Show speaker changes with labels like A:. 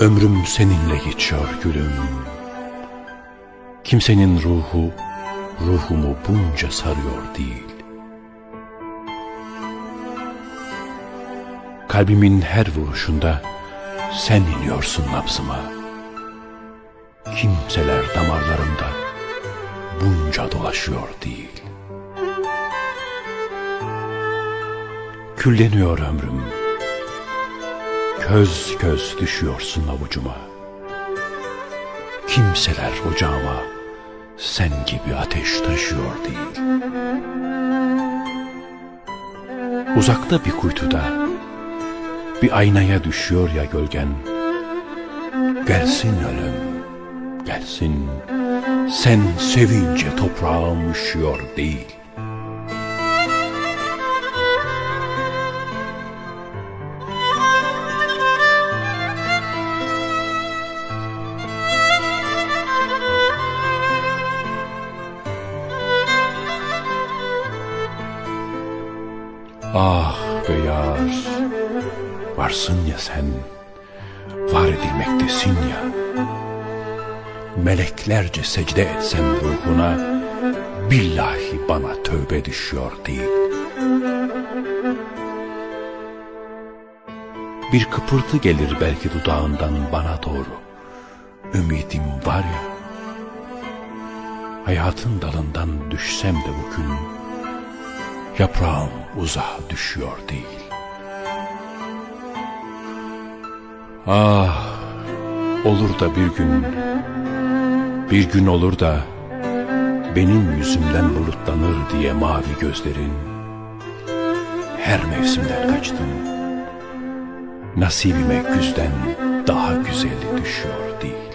A: Ömrüm seninle geçiyor gülüm. Kimsenin ruhu ruhumu bunca sarıyor değil. Kalbimin her vuruşunda sen iniyorsun nabzıma. Kimseler damarlarımda bunca dolaşıyor değil. Külleniyor ömrüm. Köz köz düşüyorsun avucuma. Kimseler ocağıma sen gibi ateş taşıyor değil. Uzakta bir kuytuda bir aynaya düşüyor ya gölgen. Gelsin ölüm, gelsin. Sen sevince toprağım üşüyor değil. Ah be yar, varsın ya sen, var edilmektesin ya. Meleklerce secde etsem ruhuna, billahi bana tövbe düşüyor değil. Bir kıpırtı gelir belki dudağından bana doğru. Ümidim var ya, hayatın dalından düşsem de bugün, Yaprağım uzağa düşüyor değil. Ah, olur da bir gün, bir gün olur da benim yüzümden bulutlanır diye mavi gözlerin. Her mevsimden kaçtım. Nasibime güzden daha güzeli düşüyor değil.